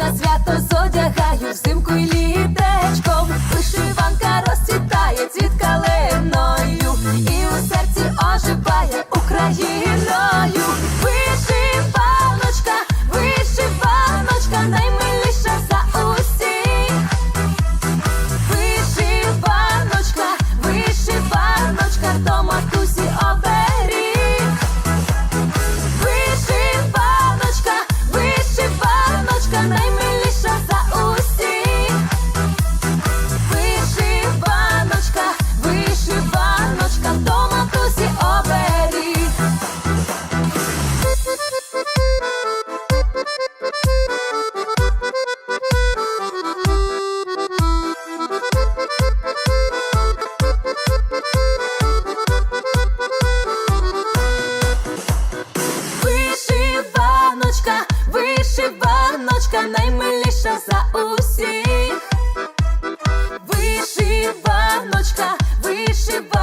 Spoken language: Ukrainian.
на свято. за усіх, вишиваночка, вишиваночка.